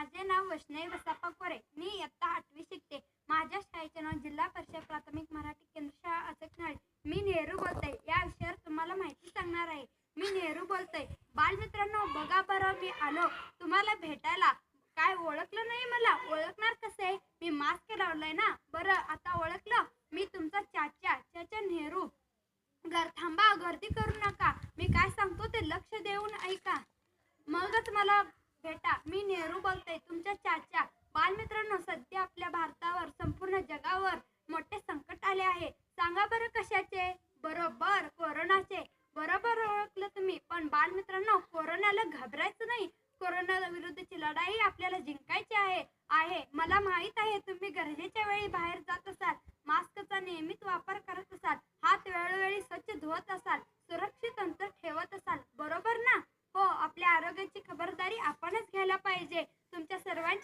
माझे नाव वैष्णवी बसाप्पा कोरे. मी इयत्ता आठवी शिकते. माझ्या शाळेचे नाव जिल्हा परिषद प्राथमिक मराठी केंद्र शाळा असकनाळी मी नेहरू बोलते या विषयावर तुम्हाला माहिती सांगणार आहे. मी नेहरू बोलते बालमित्रांनो बघा बरं मी आलो. तुम्हाला भेटायला. काय ओळखलं नाही मला? ओळखणार कसे मी मास्क लावलाय ना? बरं आता ओळखलं. मी तुमचा चाचा चाचा नेहरू. घर थांबा गर्दी करू नका मी काय सांगतो ते लक्ष देऊन ऐका मगच मला भेटा मी नेहरू बोलते तुमच्या चाचा बालमित्रांनो सध्या आपल्या भारतावर संपूर्ण जगावर मोठे संकट आले आहे. सांगा बरं कशाचे? बरोबर कोरोनाचे. बरोबर ओळखलं तुम्ही पण बालमित्रांनो कोरोनाला घाबरायचं नाही. कोरोना विरुद्धची लढाई आपल्याला जिंकायची आहे आहे. मला माहीत आहे तुम्ही गरजेच्या वेळी बाहेर जात असाल. मास्कचा नियमित वापर करत असाल हात वेळोवेळी स्वच्छ धुवत असाल सुरक्षित अंतर ठेवत असाल बरोबर ना हो आपल्या आरोग्याची खबरदारी आपणच घ्यायला पाहिजे तुमच्या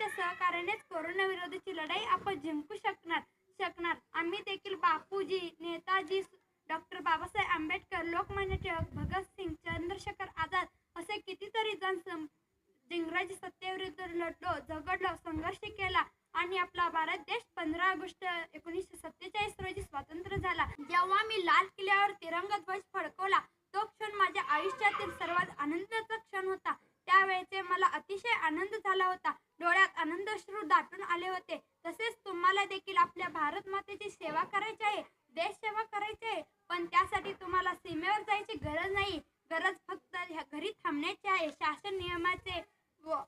सर्वांच्या सहकार्यानेच कोरोना विरोधीची लढाई आपण जिंकू शकणार शकणार. आम्ही देखील बापूजी नेताजी डॉक्टर बाबासाहेब आंबेडकर लोकमान्य टिळक भगतसिंग चंद्रशेखर आझाद असे कितीतरी जण इंग्रजी सत्तेविरुद्ध लढलो झगडलो संघर्ष केला आणि आपला भारत देश पंधरा ऑगस्ट एकोणीसशे सत्तेचाळीस रोजी स्वतंत्र झाला. जेव्हा मी लाल किल्ल्यावर तिरंगा ध्वज फडकवला तो क्षण माझ्या आयुष्यातील सर्वात आनंदाचा क्षण होता. त्यावेळेचे मला अतिशय आनंद झाला होता. डोळ्यात आनंदश्रू दाटून आले होते. तसेच तुम्हाला देखील आपल्या भारत मातेची सेवा करायची आहे देश सेवा करायची आहे. पण त्यासाठी तुम्हाला सीमेवर जायची गरज नाही. गरज फक्त घरी थांबण्याची आहे. शासन नियमाचे व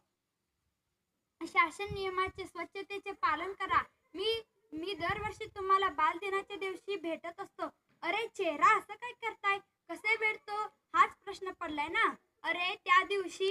शासन नियमाचे स्वच्छतेचे पालन करा. मी मी दरवर्षी तुम्हाला बाल दिनाच्या दिवशी भेटत असतो. अरे चेहरा असं काय करताय? कसे भेटतो? हाच प्रश्न पडलाय ना? अरे त्या दिवशी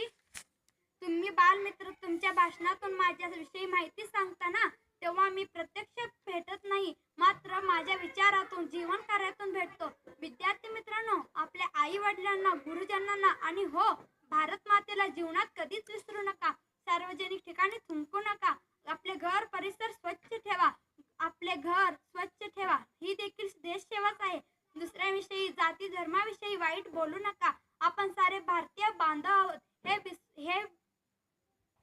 तुम्ही बालमित्र तुमच्या भाषणातून माझ्याविषयी माहिती सांगता ना तेव्हा मी प्रत्यक्ष भेटत नाही. मात्र माझ्या विचारातून जीवन कार्यातून भेटतो. विद्यार्थी मित्रांनो आपल्या आई वडिलांना गुरुजनांना आणि हो भारत मातेला जीवनात कधीच विसरू नका. सार्वजनिक ठिकाणी थुंकू नका. आपले घर परिसर स्वच्छ ठेवा. आपले घर स्वच्छ ठेवा. ही देखील देशसेवाच आहे. दुसऱ्याविषयी जाती धर्माविषयी वाईट बोलू नका. आपण सारे भारतीय बांधव आहोत. हे हे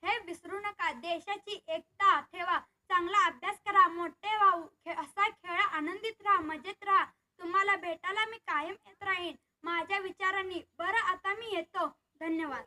हे विसरू नका. देशाची एकता ठेवा. चांगला अभ्यास करा. मोठे व्हाऊ असा खेळ आनंदित राहा. मजेत राहा. तुम्हाला भेटायला मी कायम येत राहीन. माझ्या विचारांनी. बरं आता मी येतो. धन्यवाद.